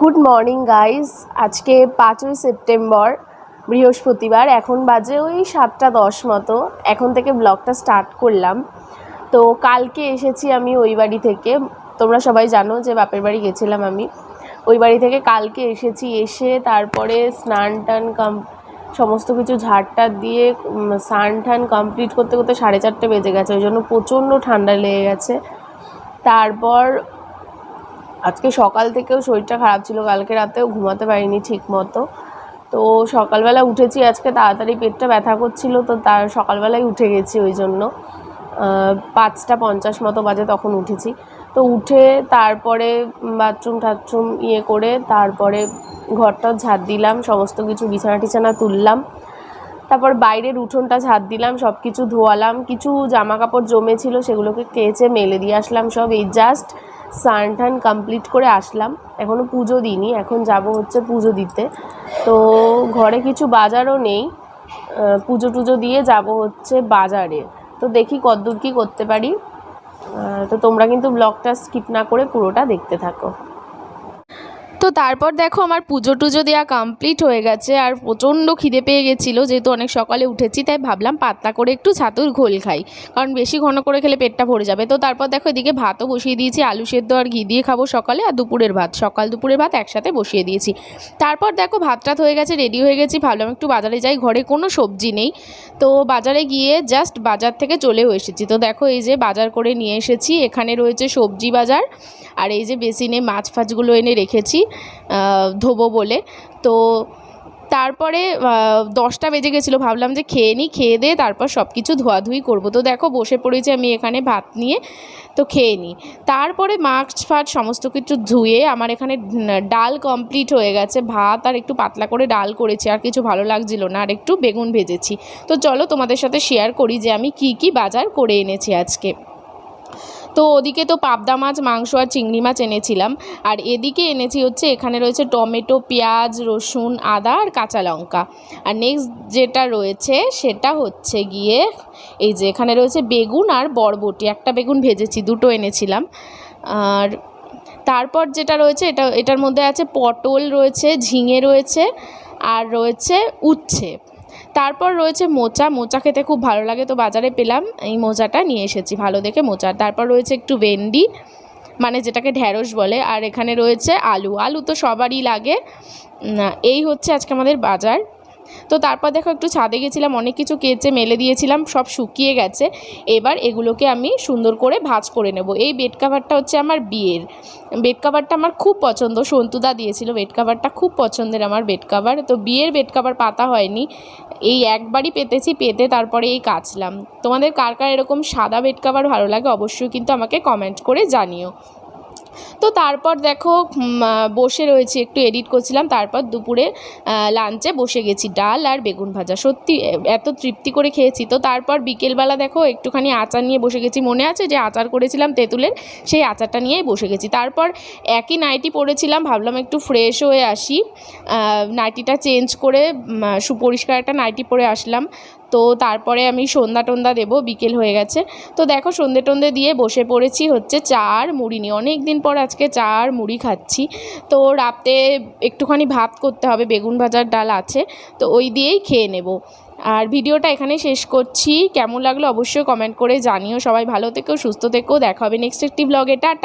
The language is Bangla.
গুড মর্নিং গাইস আজকে পাঁচই সেপ্টেম্বর বৃহস্পতিবার। এখন বাজে ওই সাতটা দশ মতো। এখন থেকে ব্লগটা স্টার্ট করলাম। তো কালকে এসেছি আমি ওই বাড়ি থেকে। তোমরা সবাই জানো যে বাপের বাড়ি গেছিলাম আমি। ওই বাড়ি থেকে কালকে এসেছি, এসে তারপরে স্নান টান কাম, সমস্ত কিছু ঝাড়টার দিয়ে স্নান টান কমপ্লিট করতে করতে সাড়ে চারটে বেজে গেছে। ওই জন্য প্রচণ্ড ঠান্ডা লেগে গেছে। তারপর আজকে সকাল থেকেও শরীরটা খারাপ ছিল, কালকে রাতেও ঘুমাতে পারিনি ঠিক মতো তো সকালবেলা উঠেছি, আজকে তাড়াতাড়ি পেটটা ব্যথা করছিল, তো তার সকালবেলায় উঠে গেছি ওই জন্য। পাঁচটা পঞ্চাশ মতো বাজে তখন উঠেছি। তো উঠে তারপরে বাথরুম টাথরুম ইয়ে করে তারপরে ঘরটা ঝাড় দিলাম, সমস্ত কিছু বিছানা টিছানা তুললাম। তারপর বাইরের উঠোনটা ঝাড় দিলাম সব কিছু ধোয়ালাম, কিছু জামা কাপড় জমেছিল সেগুলোকে কেচে মেলে দিয়ে আসলাম সব, এই জাস্ট স্নান টান কমপ্লিট করে আসলাম। এখনও পুজো দিইনি, এখন যাব হচ্ছে পুজো দিতে। তো ঘরে কিছু বাজারও নেই। পুজো টুজো দিয়ে যাব হচ্ছে বাজারে। তো দেখি কদ্দূর কী করতে পারি। তো তোমরা কিন্তু ব্লগটা স্কিপ না করে পুরোটা দেখতে থাকো। তো তারপর দেখো আমার পুজো টুজো দেওয়া কমপ্লিট হয়ে গেছে আর প্রচণ্ড খিদে পেয়ে গেছিল, যেহেতু অনেক সকালে উঠেছি, তাই ভাবলাম পাতলা করে একটু ছাতুর ঘোল খাই, কারণ বেশি ঘন করে খেলে পেটটা ভরে যাবে। তো তারপর দেখো এদিকে ভাতও বসিয়ে দিয়েছি, আলু সেদ্ধ আর ঘি দিয়ে খাব সকালে আর দুপুরের ভাত, সকাল দুপুরের ভাত একসাথে বসিয়ে দিয়েছি। তারপর দেখো ভাত টাত হয়ে গেছে রেডি হয়ে গেছি, ভাবলাম একটু বাজারে যাই, ঘরে কোনো সবজি নেই। তো বাজারে গিয়ে জাস্ট বাজার থেকে চলেও এসেছি। তো দেখো এই যে বাজার করে নিয়ে এসেছি, এখানে রয়েছে সবজি বাজার, আর এই যে বেসিনে মাছ ফাছগুলো এনে রেখেছি। ধোবো বলে। তো তারপরে দশটা বেজে গেছিল, ভাবলাম যে খেয়ে নিই, খেয়ে দিয়ে তারপর সব কিছু ধোয়াধুয়ি করব। তো দেখো, বসে পড়েছি আমি এখানে ভাত নিয়ে, তো খেয়ে নিই। তারপরে মাছ ফাট সমস্ত কিছু ধুয়ে, আমার এখানে ডাল কমপ্লিট হয়ে গেছে। ভাত আর একটু পাতলা করে ডাল করেছি, আর কিছু ভালো লাগছিল না, আর একটু বেগুন ভেজেছি। তো চলো তোমাদের সাথে শেয়ার করি যে আমি কি কি বাজার করে এনেছি আজকে। তো ওদিকে তো পাবদা মাছ, মাংস আর চিংড়ি মাছ এনেছিলাম। আর এদিকে এনেছি হচ্ছে, এখানে রয়েছে টমেটো, পেঁয়াজ, রসুন, আদা আর কাঁচা লঙ্কা। আর নেক্সট যেটা রয়েছে, সেটা হচ্ছে গিয়ে, এই যে এখানে রয়েছে বেগুন আর বরবটি। একটা বেগুন ভেজেছি, দুটো এনেছিলাম। আর তারপর যেটা রয়েছে, এটা, এটার মধ্যে আছে পটল রয়েছে, ঝিঙে রয়েছে, আর রয়েছে উচ্ছে। তারপর রয়েছে মোচা। মোচা খেতে খুব ভালো লাগে, তো বাজারে পেলাম। এই মোচাটা নিয়ে এসেছি ভালো দেখে মোচা তারপর রয়েছে একটু ভেন্ডি মানে যেটাকে ঢ্যাঁড়স বলে। আর এখানে রয়েছে আলু। আলু তো সবারই লাগে। এই হচ্ছে আজকে আমাদের বাজার। তো তারপর দেখো একটু ছাদে গেছিলাম, অনেক কিছু কেচে মেলে দিয়েছিলাম, সব শুকিয়ে গেছে। এবার এগুলোকে আমি সুন্দর করে ভাঁজ করে নেব। এই বেড কাভারটা হচ্ছে আমার বিয়ের। বেড কাভারটা আমার খুব পছন্দ। সন্তুদা দিয়েছিল বেড কাভারটা খুব পছন্দের আমার বেড কাভার তো বিয়ের বেড কাভার পাতা হয়নি। এই একবারই পেতেছি, পেতে তারপরে এই কাচলাম। তোমাদের কার কার এরকম সাদা বেড কাভার ভালো লাগে অবশ্যই কিন্তু আমাকে কমেন্ট করে জানিও। তো তারপর দেখো বসে রয়েছি, একটু এডিট করছিলাম, তারপর দুপুরে লাঞ্চে বসে গেছি, ডাল আর বেগুন ভাজা। সত্যি এত তৃপ্তি করে খেয়েছি। তো তারপর বিকেলবেলা দেখো, একটুখানি আচার নিয়ে বসে গেছি। মনে আছে যে আচার করেছিলাম তেঁতুলের, সেই আচারটা নিয়েই বসে গেছি। তারপর একই নাইটি পরেছিলাম ভাবলাম একটু ফ্রেশ হয়ে আসি। নাইটিটা চেঞ্জ করে সুপরিষ্কার একটা নাইটি পরে আসলাম। তো তারপরে আমি সন্ধ্যা টন্ধা দেবো, বিকেল হয়ে গেছে। তো দেখো সন্ধে টন্ধে দিয়ে বসে পড়েছি হচ্ছে চা আর মুড়ি নিয়ে। অনেক দিন পর আজকে চা আর মুড়ি খাচ্ছি। তো রাতে একটুখানি ভাত করতে হবে, বেগুন ভাজার ডাল আছে, তো ওই দিয়েই খেয়ে নেব। আর ভিডিওটা এখানে শেষ করছি। কেমন লাগল অবশ্যই কমেন্ট করে জানিও। সবাই ভালো থেকেও সুস্থ থেকেও দেখা হবে নেক্সট একটি ব্লগে টাটা